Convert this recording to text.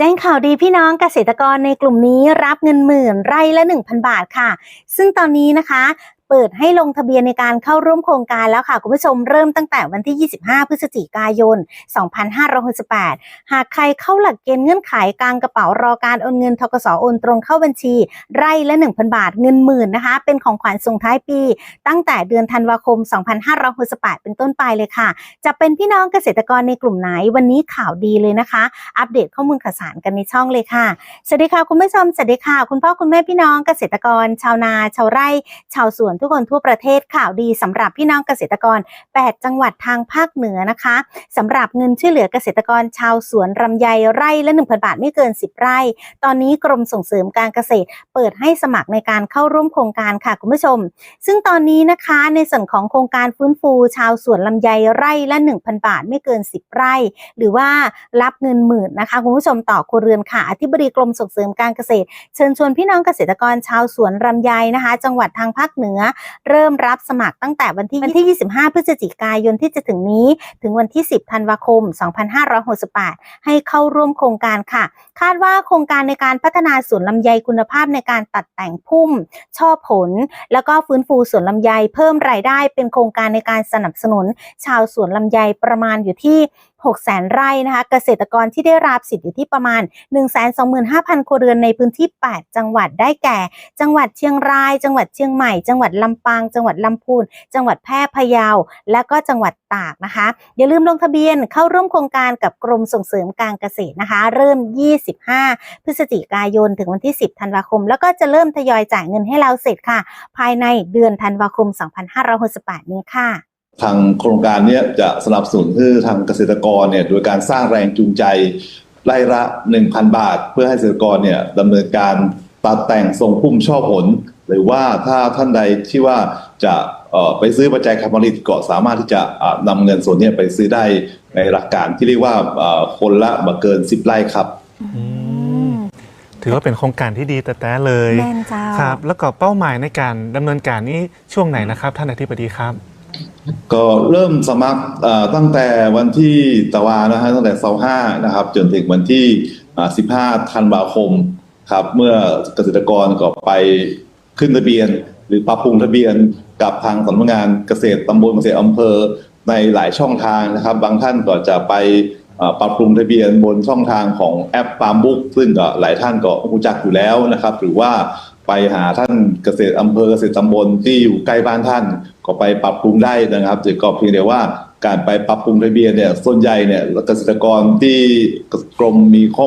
แจ้งข่าวดีพี่น้องเกษตรกรในกลุ่มนี้รับเงินหมื่นไร่ละ 1,000 บาทค่ะ ซึ่งตอนนี้นะคะ เปิดให้ลงทะเบียนในการเข้าร่วมโครงการแล้วค่ะ คุณผู้ชมเริ่มตั้งแต่วันที่ 25 พฤศจิกายน 2568 หากใครเข้าหลักเกณฑ์เงื่อนไขกลางกระเป๋ารอการโอนเงินทกสโอนตรงเข้าบัญชี ไร่ละ 1,000 บาทเงินหมื่นนะคะ เป็นของขวัญส่งท้ายปี ตั้งแต่เดือนธันวาคม 2568 เป็นต้นไปเลยค่ะ จะเป็นพี่น้องเกษตรกรในกลุ่มไหนวันนี้ข่าวดีเลยนะคะ อัปเดตข้อมูลข่าวสารกันในช่องเลยค่ะสวัสดีค่ะคุณผู้ชมสวัสดีค่ะ คุณพ่อคุณแม่พี่น้องเกษตรกร ชาวนา ชาวไร่ ชาวสวนทุกคนทั่วประเทศข่าวดีสำหรับพี่น้องเกษตรกร 8 จังหวัดทางภาคเหนือนะคะสำหรับเงินช่วยเหลือเกษตรกรชาวสวนรำไยไร่ละ 1,000 บาทไม่เกิน 10 ไร่ ตอนนี้กรมส่งเสริมการเกษตร เปิดให้สมัครในการเข้าร่วมโครงการค่ะคุณผู้ชม ซึ่งตอนนี้นะคะในส่วนของโครงการฟื้นฟู ชาวสวนลำไยไร่ละ 1,000 บาทไม่เกิน 10 ไร่ หรือว่ารับเงินหมื่นนะคะคุณผู้ชมต่อครัวเรือนค่ะอธิบดีกรมส่งเสริมการเกษตร เชิญชวนพี่น้องเกษตรกรชาวสวนลำไยนะคะ จังหวัดทางภาคเหนือเริ่มรับสมัครตั้งแต่วันที่วันที่ 25 พฤศจิกายนที่จะถึงนี้ ถึงวันที่ 10 ธันวาคม 2568 ให้เข้าร่วมโครงการค่ะ คาดว่าโครงการในการพัฒนาสวนลำไยคุณภาพในการตัดแต่งพุ่ม ช่อผล แล้วก็ฟื้นฟูสวนลำไยเพิ่มรายได้เป็นโครงการในการสนับสนุน ชาวสวนลำไยประมาณอยู่ที่ 6 แสนไร่นะคะ เกษตรกรที่ได้รับสิทธิ์อยู่ที่ประมาณ 125,000 ครัวเรือนในพื้นที่ 8 จังหวัดได้แก่ จังหวัดเชียงราย จังหวัดเชียงใหม่ จังหวัดลำปาง จังหวัดลำพูน จังหวัดแพร่ พะเยา และก็จังหวัดตากนะคะ อย่าลืมลงทะเบียนเข้าร่วมโครงการกับกรมส่งเสริมการเกษตรนะคะ เริ่ม 25 พฤศจิกายน ถึงวันที่ 10 ธันวาคม แล้วก็จะเริ่มทยอยจ่ายเงินให้เราเสร็จค่ะ ภายในเดือนธันวาคม 2568 นี้ค่ะ ทางโครงการเนี้ยจะสนับสนุนให้ทางเกษตรกรเนี่ยโดยการสร้างแรงจูงใจไร่ละ 1,000 บาท เพื่อให้เกษตรกรเนี่ยดำเนินการตัดแต่งทรงพุ่มช่อผล หรือว่าถ้าท่านใดที่ว่าจะเอ่อไปซื้อปัจจัยการผลิตก็สามารถที่จะอ่านำเงินส่วนเนี้ยไปซื้อได้ในหลักการที่เรียกว่าเอ่อคนละมาเกิน 10 ไร่ครับอืมถือว่าเป็นโครงการที่ดีแต่แต่เลยแม่นเจ้าครับ แล้วก็เป้าหมายในการดำเนินการนี้ช่วงไหนนะครับ ท่านอธิบดีครับ ก็เริ่มสมัครตั้งแต่วันที่ตะวานะฮะตั้งแต่เสาห้านะครับ จนถึงวันที่อ่า15ธันวาคมครับ เมื่อเกษตรกรก็ไปขึ้นทะเบียน หรือปรับปรุงทะเบียนกับทางสำนักงานเกษตรตำบลเกษตรอำเภอในหลายช่องทางนะครับ บางท่านก็จะไปปรับปรุงทะเบียนบนช่องทางของแอปฟาร์มบุ๊กซึ่งก็หลายท่านก็รู้จักอยู่แล้วนะครับ หรือว่าไปหาท่านเกษตรอำเภอเกษตรตำบลที่อยู่ใกล้บ้านท่าน ก็ไปปรับปรุงได้นะครับแต่ก็เพียงแต่ว่าการไปปรับปรุงทะเบียนเนี่ยส่วนใหญ่เนี่ยเกษตรกรที่กรมมีข้อ